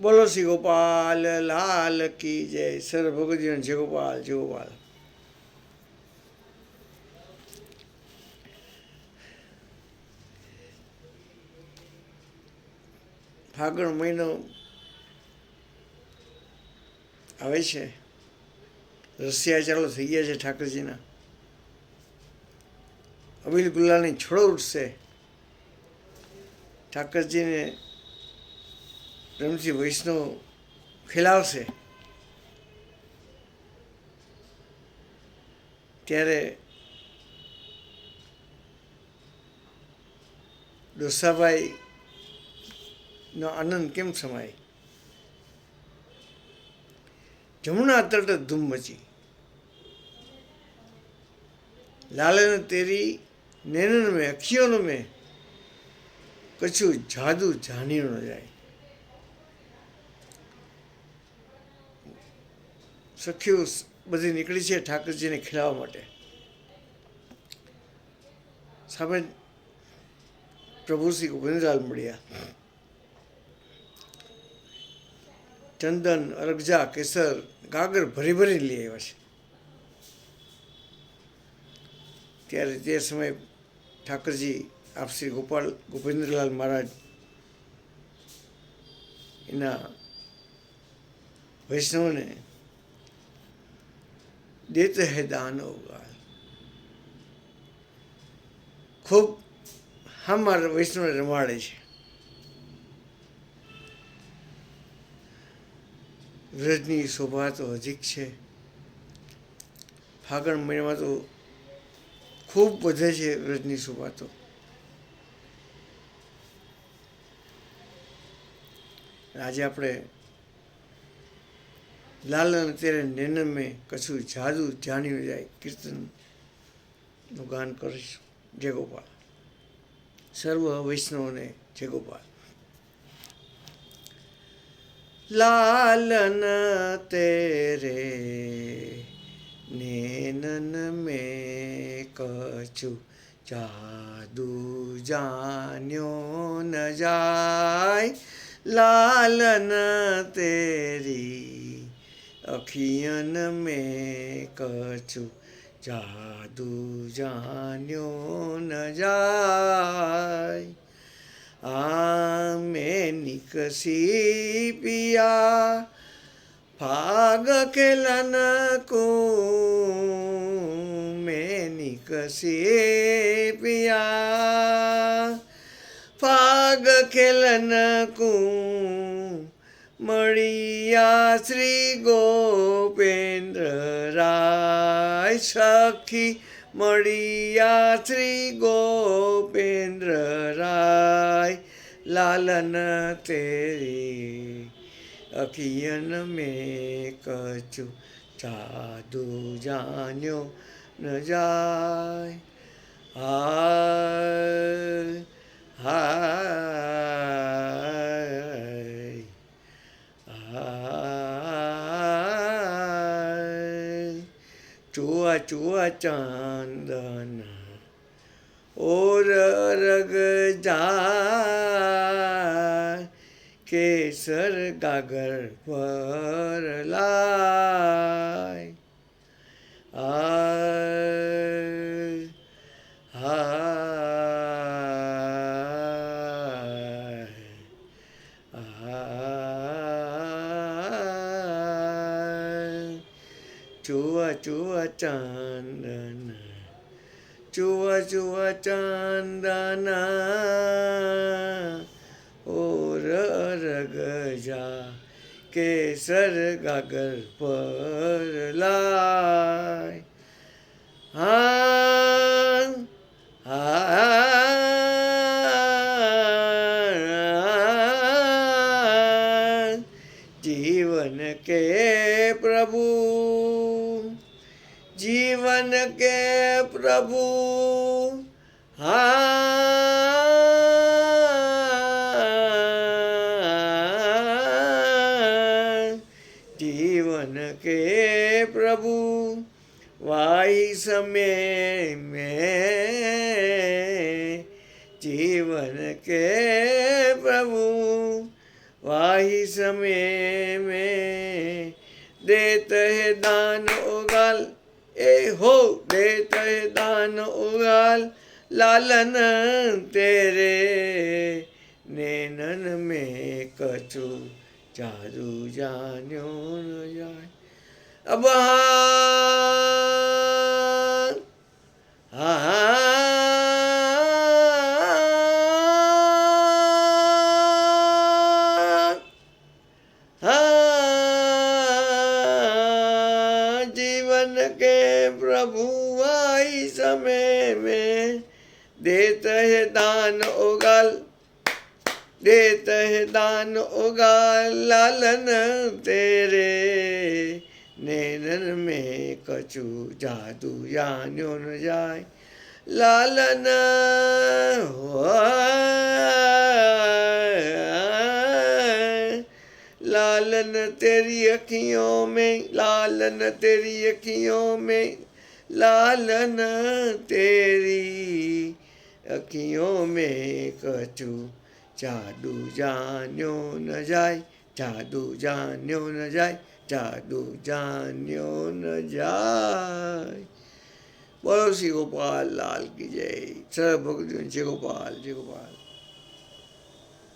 બોલો શ્રી ગોપાલ, લાલ કી જય. સર ભગવતીજન જય ગોપાલ જય ગોપાલ. ફાગણ મહિનો આવે છે. રસિયા ચાલુ થઈ ગયા છે ઠાકરજીના. અબીલ ગુલ્લાની છોડો ઉઠશે ઠાકરજીને પ્રેમથી વૈષ્ણવ ખેલાવશે. ત્યારે ડોસાભાઈ નો આનંદ કેમ સમાય? જમુના તટ ધૂમ મચી. લાલન તેરી નેનન મેં અખિયોનો મેં કશું જાદુ જાણ્યું ન જાય. સખીઓ બધી નીકળી છે ઠાકરજીને ખીલાવવા માટે. સામે પ્રભુ શ્રી ગોવિંદલાલ મળ્યા. ચંદન, અરગજા, કેસર, ગાગર ભરી ભરી લઈ આવ્યા છે. ત્યારે તે સમયે ઠાકરજી આપ શ્રી ગોપાલ ગોવિંદલાલ મહારાજ એના વૈષ્ણવને દેત હે દાનો ગાલ ખૂબ હમર વૈષ્ણવને રમાડે છે વ્રજની શોભા તો અધિક છે ફાગણ મહિનામાં તો ખૂબ વધે છે વ્રજની શોભા તો આજે આપણે લાલ અને તેરે નૈનન મેં કશું જાદુ જાણ્યું જાય, કીર્તનનું ગાન કરીશું, જય સર્વ વૈષ્ણવને જય લાલન તેરે નેનન મે કછું જાદુ જાન્યો ન જાય. લાલન તેરી અખિયન મેં કછું જાદુ જાન્યો ન જાય. આમે નિકસી પિયા. ફાગ ખેલન કો. મેં નિકસી પિયા. ફાગ ખેલન કો. મળિયા શ્રી ગોપેન્દ્ર રાય સખી. મળિયા શ્રી ગોપેન્દ્ર રાય લાલન તેરી અખિયન મેં કચું જાદુ જાણ્યો ન જાય. હાય. ચુઆ ચાંદન ઓર રગ જા કેસર ગાગર પર લાય. ચુઆ ચુઆ ચાંદન ચુઆ ચુઆ ચાંદન ઓર રગજા કેસર ગાગર પર લાય. હા के प्रभु। हाँ जीवन के प्रभु, वाई समय में। जीवन के प्रभु वाही समय में। देत है दान उगाल એ હો દે તે દાન ઉગાલ, લાલન તેરે. નેનન મે કછું જાદુ જાન્યો ન જાય. અબા देत है दान उगल देत है दान उगाल लालन तेरे नैनन में कछु जादू जान्यो न जाए लालन हो लालन तेरी अखियों में लालन तेरी अखियों में लालन तेरी અખિયો મેં કચું જાદુ જાન્યો ન જાય, જાદુ જાન્યો ન જાય, જાદુ જાન્યો ન જાય. બોલો શ્રી ગોપાલ લાલ કી જય. સર ભગત શ્રી ગોપાલ શ્રી ગોપાલ.